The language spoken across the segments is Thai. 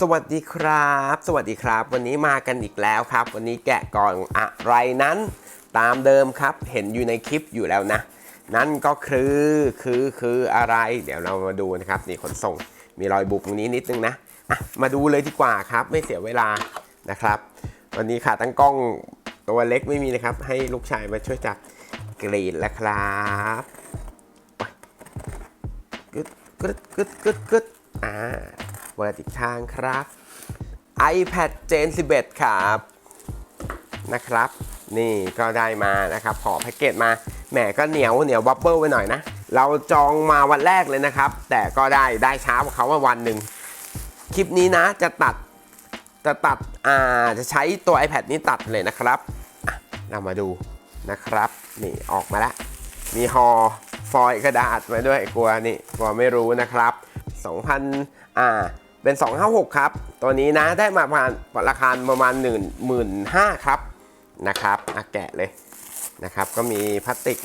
สวัสดีครับ สวัสดีครับ วันนี้มากันอีกแล้วครับ วันนี้แกะกล่องอะไรนั้น ตามเดิมครับเห็นอยู่ในคลิปอยู่แล้วนะ นั่นก็คือคือคืออะไร เดี๋ยวเรามาดูนะครับนี่ขนส่งมีรอยบุบตรงนี้นิดนึงนะอะมาดูเลยดีกว่าครับไม่เสียเวลานะครับ วันนี้ขาตั้งกล้องตัวเล็กไม่มีนะครับ ให้ลูกชายมาช่วยจับกรีดแล้วครับกึดกึดกึดกึดกึดอ่า เปิดอีกทางครับ iPad Gen 11 ครับนะครับ นี่ก็ได้มานะครับขอแพ็กเกจมาแหมก็เหนียวเหนียวบับเบิลไปหน่อยนะ เราจองมาวันแรกเลยนะครับ แต่ก็ได้ได้ช้ากว่าเขาว่าวันหนึ่งคลิปนี้นะจะตัดจะตัดอ่าจะใช้ตัว iPad นี้ตัดเลยนะครับเรามาดูนะครับ นี่ออกมาแล้ว มีฮอฟอยล์กระดาษมาด้วยกลัวนี่กลัวไม่รู้นะครับ 2,000อ่า เป็น 256 ครับ ตัวนี้นะได้มาประมาณราคาประมาณ1 5 0 0ครับนะครับอแกะเลยนะครับ ก็มีพลาสติก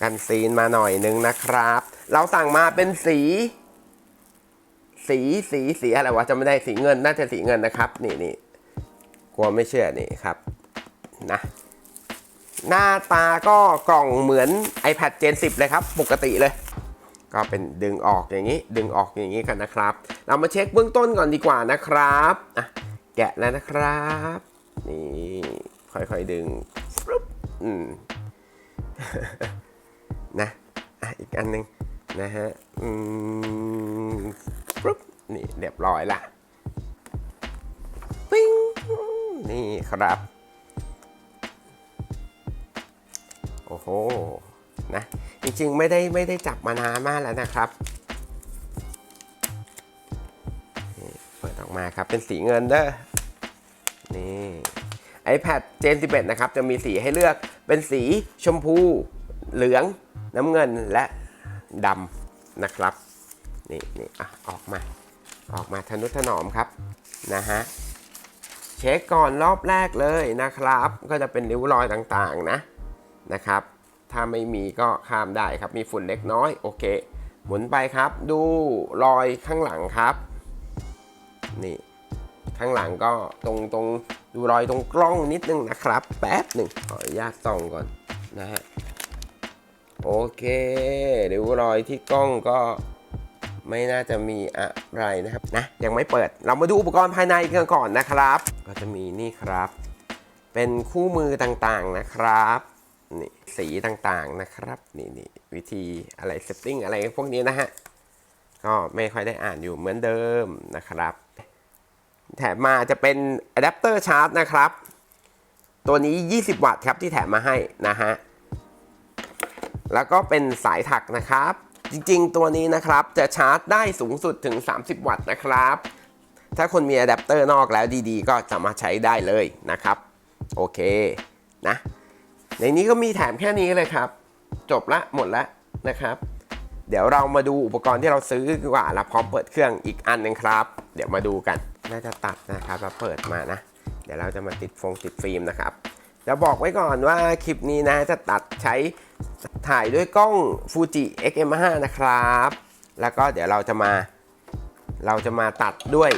กันซีนมาหน่อยนึงนะครับ เราสั่งมาเป็นสี สีสีสีอะไรวะจะไม่ได้สีเงินน่าจะสีเงินนะครับ นี่นี่กลัวไม่เชื่อนี่ครับนะหน้าตาก็กล่องเหมือน iPad Gen 10 เลยครับ ปกติเลย ก็เป็นดึงออกอย่างนี้ ดึงออกอย่างนี้กันนะครับ เรามาเช็คเบื้องต้นก่อนดีกว่านะครับอะแกะแล้วนะครับ นี่ค่อยๆดึงปึ๊บอืมนะอะอีกอันหนึ่งนะฮะอืมปึ๊บนี่เรียบร้อยละปิ้งนี่ครับ โอ้โห นะ จริงๆ ไม่ได้ไม่ได้จับมานานมากแล้วนะครับเปิดออกมาครับเป็นสีเงินเด้อนี่ iPad Gen 11 นะครับ จะมีสีให้เลือกเป็นสีชมพู เหลือง น้ำเงินและดำนะครับ นี่นี่อะออกมา ออกมาทนุถนอมครับนะฮะเช็คก่อนรอบแรกเลยนะครับ ก็จะเป็นริ้วรอยต่างๆนะนะครับ ถ้าไม่มีก็ข้ามได้ครับ มีฝุ่นเล็กน้อยโอเค หมุนไปครับ ดูรอยข้างหลังครับ นี่ ข้างหลังก็ตรงตรงดูรอยตรงกล้องนิดนึงนะครับ แป๊บหนึ่งขออนุญาตส่องก่อนนะฮะโอเคดูรอยที่กล้องก็ไม่น่าจะมีอะไรนะครับนะยังไม่เปิด เรามาดูอุปกรณ์ภายในกันก่อนนะครับ ก็จะมีนี่ครับ เป็นคู่มือต่างๆนะครับ นี่สีต่างๆนะครับ นี่นี่วิธีอะไรเซตติ้งอะไรพวกนี้นะฮะ ก็ไม่ค่อยได้อ่านอยู่เหมือนเดิมนะครับ แถมมาจะเป็นอะแดปเตอร์ชาร์จนะครับ ตัวนี้ 20 วัตต์ครับที่แถมมาให้นะฮะ แล้วก็เป็นสายถักนะครับ จริงๆ ตัวนี้นะครับจะชาร์จได้สูงสุดถึง 30 วัตต์นะครับ ถ้าคนมีอะแดปเตอร์นอกแล้วดีๆ ก็สามารถใช้ได้เลยนะครับ โอเคนะ ในนี้ก็มีแถมแค่นี้เลยครับ จบละหมดละนะครับ เดี๋ยวเรามาดูอุปกรณ์ที่เราซื้อดีกว่าแล้วพร้อมเปิดเครื่องอีกอันหนึงครับ เดี๋ยวมาดูกันน่าจะตัดนะครับแล้วเปิดมานะ เดี๋ยวเราจะมาติดฟงติดฟิล์มนะครับจะบอกไว้ก่อนว่าคลิปนี้นะจะตัดใช้ถ่ายด้วยกล้อง Fuji X-M5 นะครับ แล้วก็เดี๋ยวเราจะมา เราจะมาตัดด้วย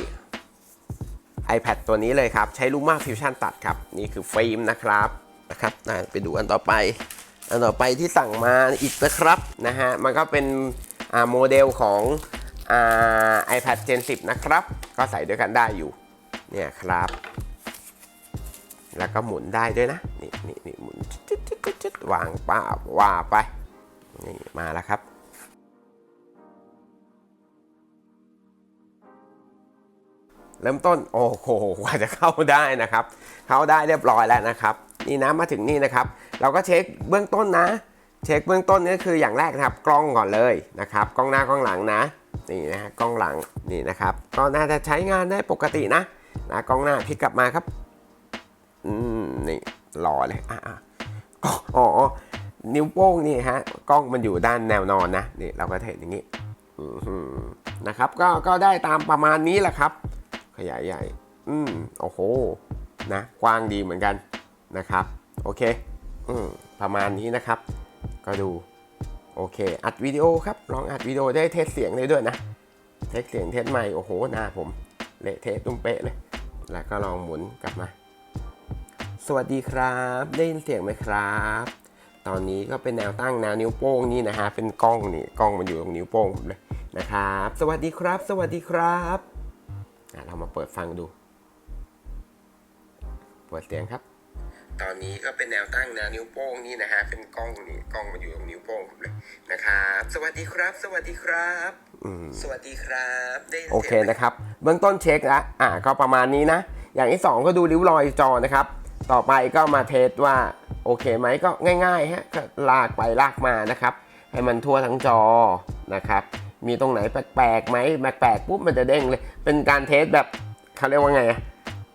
iPad ตัวนี้เลยครับ ใช้ Luma Fusion ตัดครับ นี่คือฟิล์มนะครับ นะครับอะไปดูอันต่อไป อันต่อไปที่สั่งมาอีกนะครับนะฮะมันก็เป็นโมเดลของอ่า iPad Gen 10นะครับ ก็ใส่ด้วยกันได้อยู่เนี่ยครับ แล้วก็หมุนได้ด้วยนะนี่นี่นี่หมุนจุดจุดจุดวางป้าว่าไปนี่มาแล้วครับเริ่มต้นโอ้โหกว่าจะเข้าได้นะครับ เข้าได้เรียบร้อยแล้วนะครับ นี่นะมาถึงนี่นะครับ เราก็เช็คเบื้องต้นนะ เช็คเบื้องต้นนี่คืออย่างแรกนะครับ กล้องก่อนเลยนะครับ กล้องหน้ากล้องหลังนะ นี่นะกล้องหลังนี่นะครับ ก็น่าจะใช้งานได้ปกตินะนะกล้องหน้าพลิกกลับมาครับอืมนี่รอเลยอะอ๋ออ๋อนิ้วโป้งนี่ฮะกล้องมันอยู่ด้านแนวนอนนะนี่เราก็เห็นอย่างนี้อือหือนะครับ ก็ก็ได้ตามประมาณนี้แหละครับ ขยายใหญ่ อืมโอ้โหนะกว้างดีเหมือนกัน นะครับ โอเคอืประมาณนี้นะครับ ก็ดู โอเค อัดวิดีโอครับ ลองอัดวิดีโอได้เทสเสียงได้ด้วยนะ เทสเสียงเทสไมค์โอ้โห หน้าผม เละเทะตุ้มเป๊ะเลย แล้วก็ลองหมุนกลับมา สวัสดีครับ ได้ยินเสียงไหมครับ ตอนนี้ก็เป็นแนวตั้งแนวนิ้วโป้งนี่นะฮะ เป็นกล้องนี่ กล้องมันอยู่ตรงนิ้วโป้งผมเลยนะครับ สวัสดีครับ สวัสดีครับอะเรามาเปิดฟังดู เปิดเสียงครับ ตอนนี้ก็เป็นแนวตั้งแนวนิ้วโป้งนี่นะฮะเป็นกล้องนี่กล้องมันอยู่ตรงนิ้วโป้งผมเลยนะครับสวัสดีครับ สวัสดีครับอืมสวัสดีครับได้ยินสียงไหมโอเคนะครับ เบื้องต้นเช็คแล้วอ่าก็ประมาณนี้นะ อย่างที่สองก็ดูริ้วรอยจอนะครับ ต่อไปก็มาเทสว่าโอเคไหมก็ง่ายๆฮะก็ลากไปลากมานะครับ ให้มันทั่วทั้งจอนะครับ มีตรงไหนแปลกๆไหมแปลกๆปุ๊บมันจะเด้งเลย เป็นการเทสแบบเขาเรียกว่าไงอะ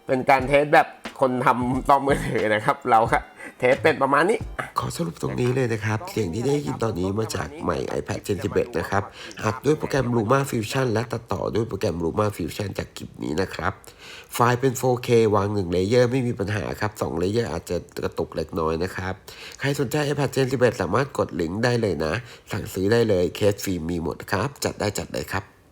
เป็นการเทสแบบ คนทำต่อมมือถือนะครับ เราก็เทสเป็นประมาณนี้ ขอสรุปตรงนี้เลยนะครับ เสียงที่ได้ยินตอนนี้มาจากใหม่ iPad Gen 11นะครับอัดด้วยโปรแกรม Luma Fusion และตัดต่อด้วยโปรแกรม Luma Fusion จากคลิปนี้นะครับ ไฟล์เป็น 4K วาง1เลเยอร์ไม่มีปัญหาครับ2เลเยอร์อาจจะกระตุกเล็กน้อยนะครับ ใครสนใจ iPad Gen 11 สามารถกดลิงก์ได้เลยนะ สั่งซื้อได้เลยเคสฟรีมีหมดครับ จัดได้จัดเลยครับ